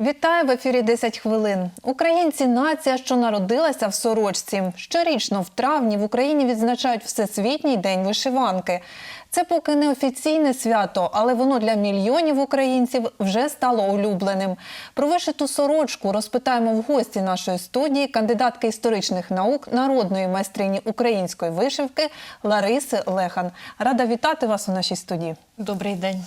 Вітаю в ефірі 10 хвилин. Українці нація, що народилася в сорочці. Щорічно в травні в Україні відзначають Всесвітній день вишиванки. Це поки не офіційне свято, але воно для мільйонів українців вже стало улюбленим. Про вишиту сорочку розпитаємо в гості нашої студії кандидатки історичних наук, народної майстрині української вишивки Лариси Лехан. Рада вітати вас у нашій студії. Добрий день.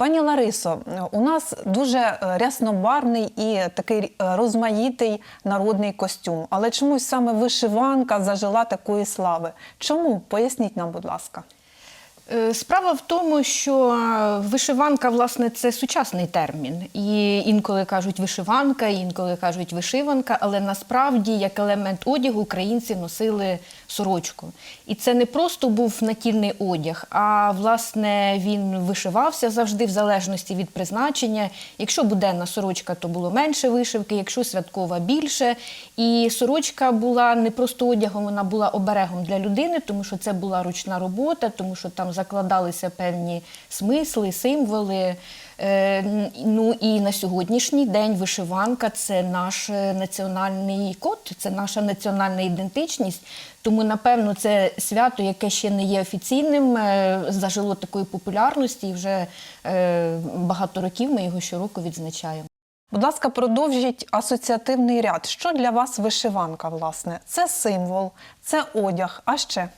Пані Ларисо, у нас дуже е, ряснобарний і такий е, розмаїтий народний костюм. Але чомусь саме вишиванка зажила такої слави. Чому? Поясніть нам, будь ласка. Е, Справа в тому, що вишиванка, власне, це сучасний термін. І інколи кажуть вишиванка, інколи кажуть вишиванка, але насправді як елемент одягу українці носили сорочку. І це не просто був натільний одяг, а власне він вишивався завжди в залежності від призначення. Якщо буденна сорочка, то було менше вишивки, якщо святкова більше. І сорочка була не просто одягом, вона була оберегом для людини, тому що це була ручна робота, тому що там закладалися певні смисли, символи. Е, Ну і на сьогоднішній день вишиванка це наш е, національний код, це наша національна ідентичність. Тому, напевно, це свято, яке ще не є офіційним, е, зажило такої популярності, і вже багато років ми його щороку відзначаємо. Будь ласка, продовжіть асоціативний ряд. Що для вас вишиванка, власне? Це символ, це одяг, а ще.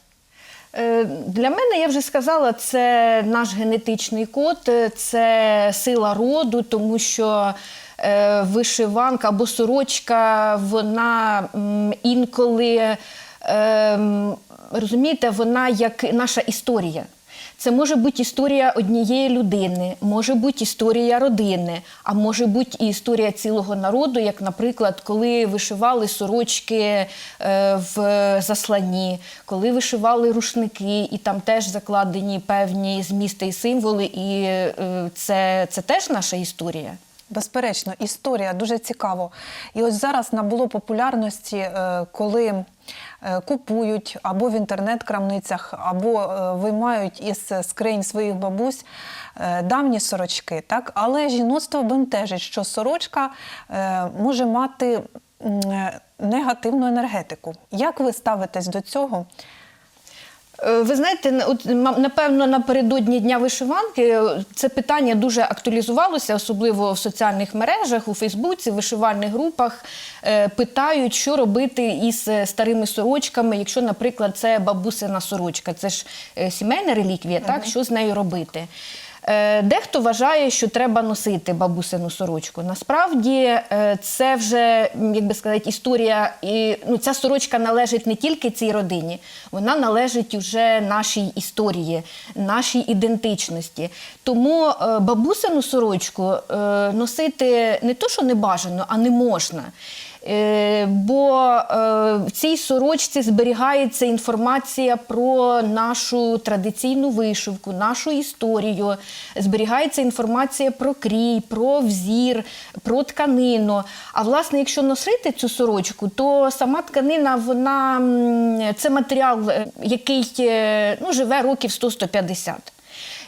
Е, Для мене, я вже сказала, це наш генетичний код, е, це сила роду, тому що е, вишиванка або сорочка, вона інколи, е, розумієте, вона як наша історія. Це може бути історія однієї людини, може бути історія родини, а може бути і історія цілого народу, як, наприклад, коли вишивали сорочки е, в засланні, коли вишивали рушники, і там теж закладені певні змісти і символи, і е, це, це теж наша історія. Безперечно, історія дуже цікаво. І ось зараз набуло популярності, е, коли е, купують або в інтернет-крамницях, або е, виймають із скринь своїх бабусь давні сорочки. Так? Але жіноцтво бентежить, що сорочка може мати негативну енергетику. Як ви ставитесь до цього? Е, Ви знаєте, напевно напередодні дня вишиванки е, це питання дуже актуалізувалося, особливо в соціальних мережах, у Фейсбуці, в вишивальних групах. Е, Питають, що робити із старими сорочками, якщо, наприклад, це бабусина сорочка, це ж сімейна реліквія, так що з нею робити? Е, Дехто вважає, що треба носити бабусину сорочку. Насправді е, це вже, як би сказати, історія. І, ну, ця сорочка належить не тільки цій родині, вона належить уже нашій історії, нашій ідентичності. Тому е, бабусину сорочку носити не то, що не бажано, а не можна. Е, Бо е, в цій сорочці зберігається інформація про нашу традиційну вишивку, нашу історію, зберігається інформація про крій, про взір, про тканину. А власне, якщо носити цю сорочку, то сама тканина, вона це матеріал, е, який ну, живе років 100-150.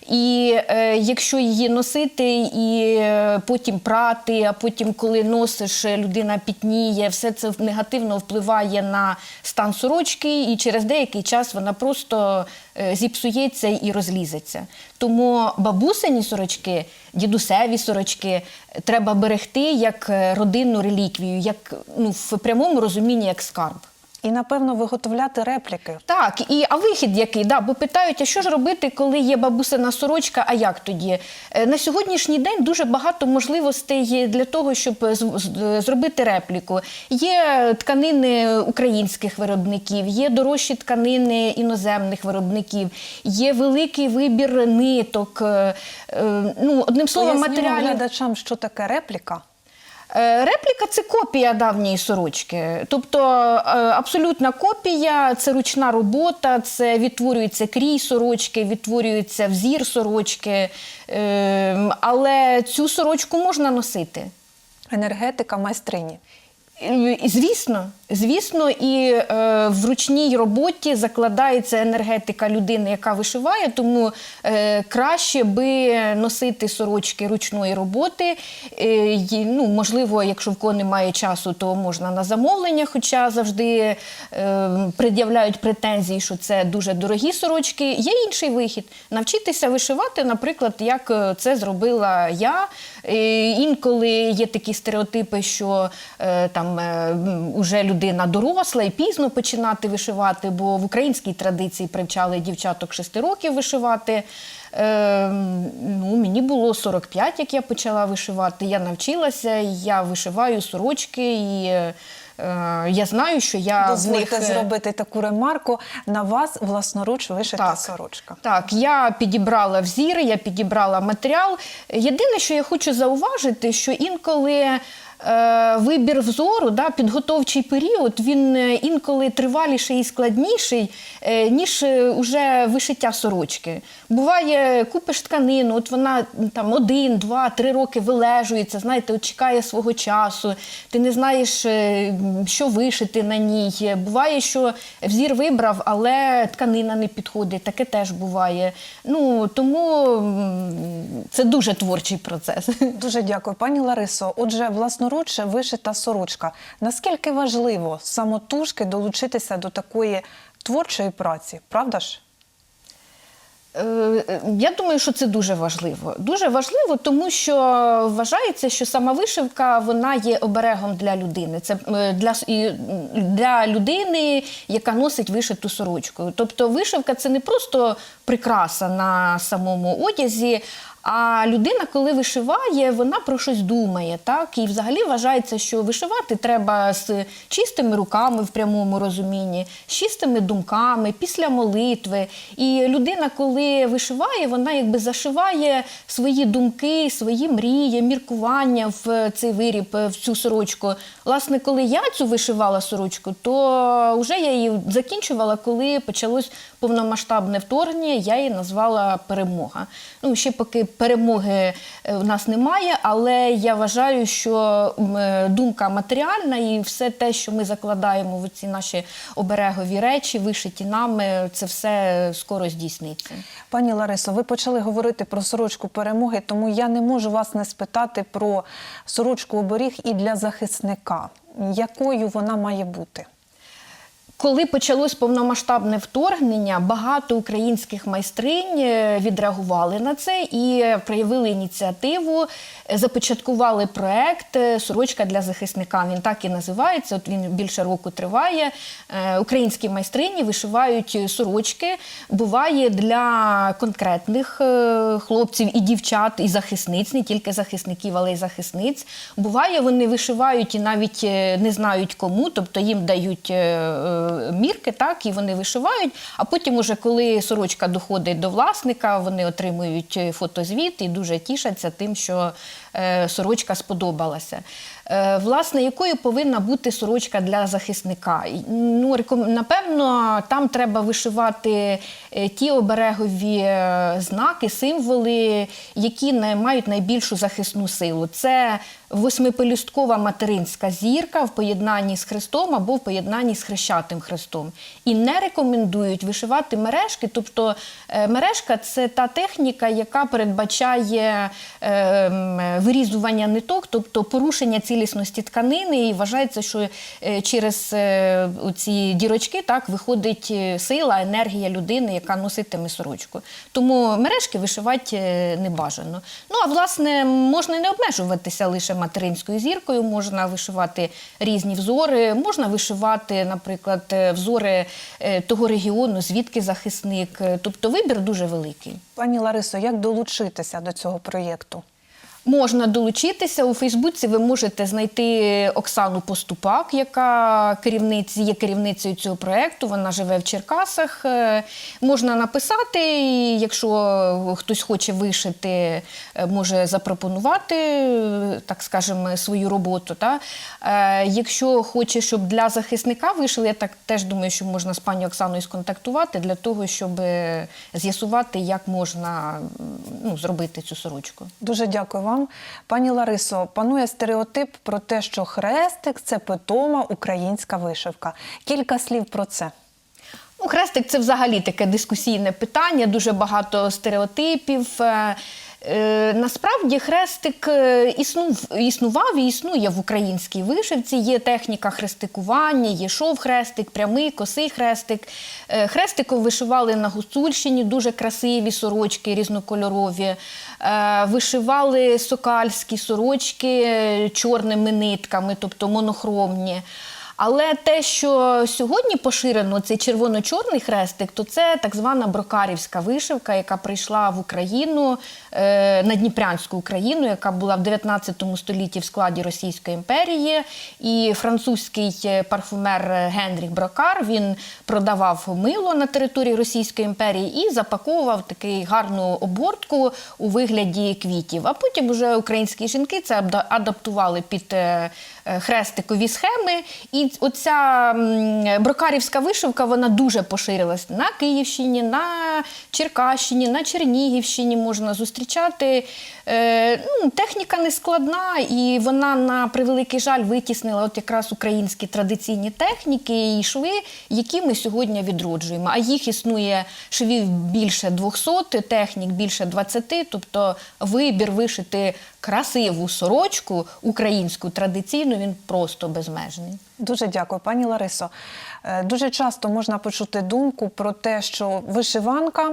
І е, якщо її носити і е, потім прати, а потім, коли носиш, е, людина пітніє, все це негативно впливає на стан сорочки, і через деякий час вона просто е, зіпсується і розлізеться. Тому бабусині сорочки, дідусеві сорочки е, треба берегти як е, родинну реліквію, як ну, в прямому розумінні як скарб. І, напевно, виготовляти репліки. Так, і а вихід який? Да, бо питають, а що ж робити, коли є бабусина сорочка? А як тоді? Е, На сьогоднішній день дуже багато можливостей є для того, щоб з- з- зробити репліку. Є тканини українських виробників, є дорожчі тканини іноземних виробників, є великий вибір ниток. е, е, Ну, одним словом, матеріалів. глядачам, що таке репліка. Е, Репліка це копія давньої сорочки. Тобто е, абсолютна копія, це ручна робота, це відтворюється крій сорочки, відтворюється взір сорочки. Е, Але цю сорочку можна носити. Енергетика майстрині. І, Звісно, звісно, і е, в ручній роботі закладається енергетика людини, яка вишиває, тому е, краще би носити сорочки ручної роботи. Е, ну, можливо, якщо в кого немає часу, то можна на замовлення, хоча завжди е, пред'являють претензії, що це дуже дорогі сорочки. Є інший вихід навчитися вишивати, наприклад, як е, це зробила я. Е, Інколи є такі стереотипи, що е, там е, уже людина доросла і пізно починати вишивати, бо в українській традиції привчали дівчаток 6 років вишивати. Е, ну, мені було 45, як я почала вишивати. Я навчилася, я вишиваю сорочки і. Е, Я знаю, що я в них е, зробити таку ремарку. На вас власноруч вишита сорочка. так, я підібрала взіри, я підібрала матеріал. Єдине, що я хочу зауважити, що інколи. Е, Вибір взору, да, підготовчий період, він е, інколи триваліший і складніший, е, ніж уже вишиття сорочки. Буває, купиш тканину, от вона там один, два, три роки вилежується, знаєте, чекає свого часу, ти не знаєш, що вишити на ній. Буває, що взір вибрав, але тканина не підходить. Таке теж буває. Ну тому це дуже творчий процес. Дуже дякую, пані Ларисо. Отже, власноруч вишита сорочка. Наскільки важливо самотужки долучитися до такої творчої праці, правда ж? Е, Я думаю, що це дуже важливо. Дуже важливо, тому що вважається, що сама вишивка вона є оберегом для людини. Це е, для, для людини, яка носить вишиту сорочку. Тобто, вишивка це не просто прикраса на самому одязі. А людина, коли вишиває, вона про щось думає, так і взагалі вважається, що вишивати треба з чистими руками в прямому розумінні, з чистими думками, після молитви. І людина, коли вишиває, вона якби зашиває свої думки, свої мрії, міркування в цей виріб, в цю сорочку. Власне, коли я цю вишивала сорочку, то вже я її закінчувала, коли почалось повномасштабне вторгнення, я її назвала перемога. Ну, ще поки перемоги е, в нас немає, але я вважаю, що е, думка матеріальна і все те, що ми закладаємо в ці наші оберегові речі, вишиті нами, це все скоро здійсниться. Пані Ларисо, ви почали говорити про сорочку перемоги, тому я не можу вас не спитати про сорочку оберіг і для захисника. Якою вона має бути? Коли почалось повномасштабне вторгнення, багато українських майстринь е, відреагували на це і проявили ініціативу, е, започаткували проект е, Сорочка для захисника. Він так і називається. От він більше року триває. Українські майстрині вишивають сорочки. Буває для конкретних хлопців і дівчат, і захисниць, не тільки захисників, але й захисниць. Буває, вони вишивають і навіть не знають кому, тобто їм дають мірки, так, і вони вишивають. А потім, уже коли сорочка доходить до власника, вони отримують е, фотозвіт і дуже тішаться тим, що е, сорочка сподобалася. Е, Власне, якою повинна бути сорочка для захисника? Ну, напевно, там треба вишивати е, ті оберегові е, знаки, символи, які мають найбільшу захисну силу. Це восьмипелюсткова материнська зірка в поєднанні з Христом або в поєднанні з хрещатим Христом. І не рекомендують вишивати мережки. Тобто мережка це та техніка, яка передбачає вирізування ниток, тобто порушення цілісності тканини. І вважається, що е, через е, ці дірочки так виходить е, сила, енергія людини, яка носитиме сорочку. Тому мережки вишивати не бажано. Ну а власне можна не обмежуватися лише материнською зіркою, можна вишивати різні взори, можна вишивати, наприклад, взори того регіону, звідки захисник. Тобто вибір дуже великий. Пані Ларисо, як долучитися до цього проєкту? Можна долучитися у Фейсбуці. Ви можете знайти Оксану Поступак, яка керівниць, є керівницею цього проєкту. Вона живе в Черкасах. Е, Можна написати, якщо хтось хоче вишити, е, може запропонувати, е, так скажемо, свою роботу. Та? Якщо хоче, щоб для захисника вишили, я так теж думаю, що можна з пані Оксаною сконтактувати для того, щоб з'ясувати, як можна ну, зробити цю сорочку. Дуже дякую вам. Вам. Пані Ларисо, панує стереотип про те, що хрестик це питома українська вишивка. Кілька слів про це. Ну, хрестик це взагалі таке дискусійне питання, дуже багато стереотипів. Е, Насправді хрестик е, існув, існував і існує в українській вишивці. Є техніка хрестикування, є шов-хрестик, прямий, косий хрестик. Е, Хрестиком вишивали на Гуцульщині дуже красиві сорочки різнокольорові. Вишивали сокальські сорочки чорними нитками, тобто монохромні. Але те, що сьогодні поширено, цей червоно-чорний хрестик, то це так звана брокарівська вишивка, яка прийшла в Україну е, на Дніпрянську Україну, яка була в 19 столітті в складі Російської імперії. І французький е, парфумер Генріх Брокар він продавав мило на території Російської імперії і запаковував такий гарну обгортку у вигляді квітів. А потім вже українські жінки це адаптували під е, хрестикові схеми. І оця брокарівська вишивка вона дуже поширилась на Київщині, на Черкащині, на Чернігівщині можна зустрічати. Е, ну, техніка не складна, і вона на превеликий жаль витіснила от якраз українські традиційні техніки і шви, які ми сьогодні відроджуємо. А їх існує швів більше 200, технік більше 20, тобто вибір вишити красиву сорочку українську традиційну він просто безмежний. Дуже дякую, пані Ларисо. Е, Дуже часто можна почути думку про те, що вишиванка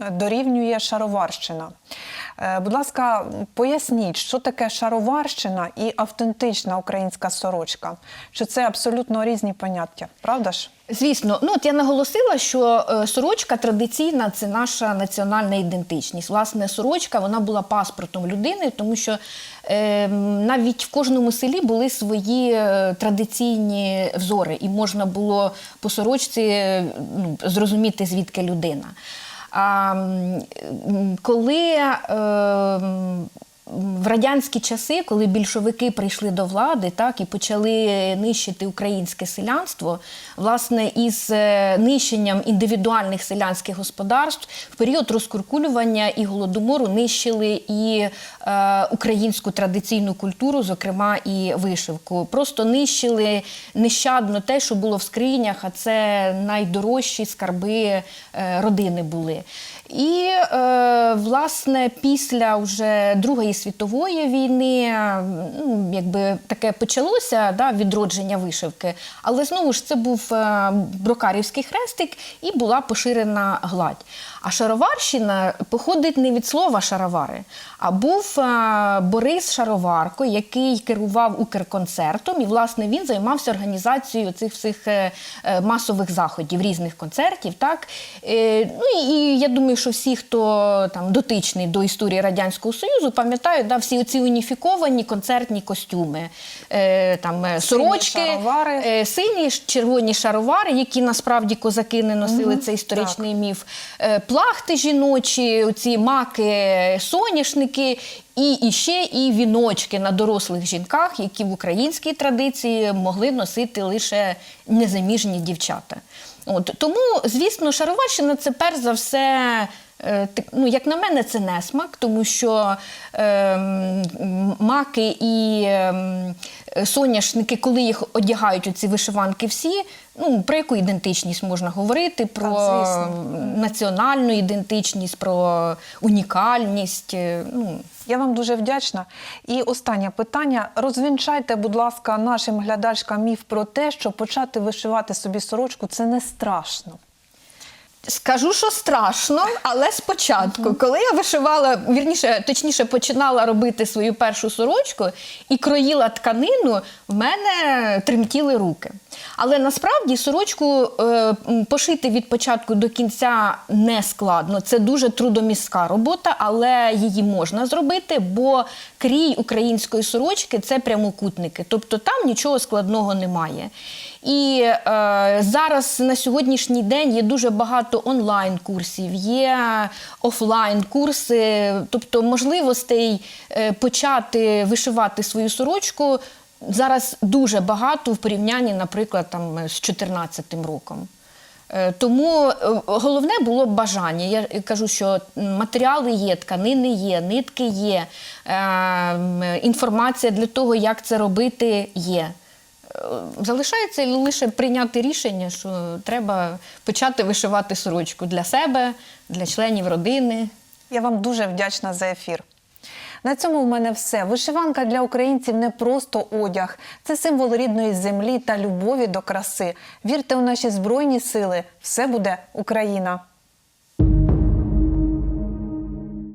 е, дорівнює шароварщина. Е, Будь ласка, поясніть, що таке шароварщина і автентична українська сорочка? Що це абсолютно різні поняття, правда ж? Звісно, ну от я наголосила, що е, сорочка традиційна це наша національна ідентичність. Власне, сорочка вона була паспортом людини, тому що е, навіть в кожному селі були свої е, традиційні взори, і можна було по сорочці е, ну, зрозуміти, звідки людина. А коли е, в радянські часи, коли більшовики прийшли до влади, так і почали нищити українське селянство, власне, із е, нищенням індивідуальних селянських господарств в період розкуркулювання і голодомору нищили і е, українську традиційну культуру, зокрема і вишивку. Просто нищили нещадно те, що було в скринях, а це найдорожчі скарби е, родини були. І е, власне після вже Другої світової війни ну, якби таке почалося да, відродження вишивки. Але знову ж це був е, брокарівський хрестик і була поширена гладь. А шароварщина походить не від слова шаровари, а був е, Борис Шароварко, який керував Укрконцертом, і власне він займався організацією цих всіх е, е, масових заходів, різних концертів. Так? Ну і я думаю, що всі, хто там дотичний до історії Радянського Союзу, пам'ятають да, всі оці уніфіковані концертні костюми, там, е, Сині сорочки, шаровари. сині червоні шаровари, які насправді козаки не носили, це історичний міф. Е, Плахти жіночі, оці маки, соняшники. І, і ще і віночки на дорослих жінках, які в українській традиції могли носити лише незаміжні дівчата. От тому, звісно, шароварщина це перш за все. е, Ну, як на мене, це несмак, тому що ем, маки і ем, соняшники, коли їх одягають у ці вишиванки всі, ну про яку ідентичність можна говорити? Про Так, національну ідентичність, про унікальність. е, Ну, Я вам дуже вдячна. І останнє питання. Розвінчайте, будь ласка, нашим глядачкам міф про те, що почати вишивати собі сорочку це не страшно. Скажу, що страшно, але спочатку, коли я вишивала, вірніше, точніше, починала робити свою першу сорочку і кроїла тканину, в мене тремтіли руки. Але насправді сорочку е, пошити від початку до кінця не складно. Це дуже трудомістка робота, але її можна зробити, бо крій української сорочки це прямокутники, тобто там нічого складного немає. І е, зараз на сьогоднішній день є дуже багато онлайн-курсів, є офлайн-курси, тобто можливостей е, почати вишивати свою сорочку зараз дуже багато в порівнянні, наприклад, там з 2014 роком. Е, Тому е, головне було бажання. Я кажу, що матеріали є, тканини є, нитки є, е, інформація для того, як це робити, є. Залишається лише прийняти рішення, що треба почати вишивати сорочку для себе, для членів родини. Я вам дуже вдячна за ефір. На цьому в мене все. Вишиванка для українців не просто одяг, це символ рідної землі та любові до краси. Вірте у наші збройні сили, все буде Україна.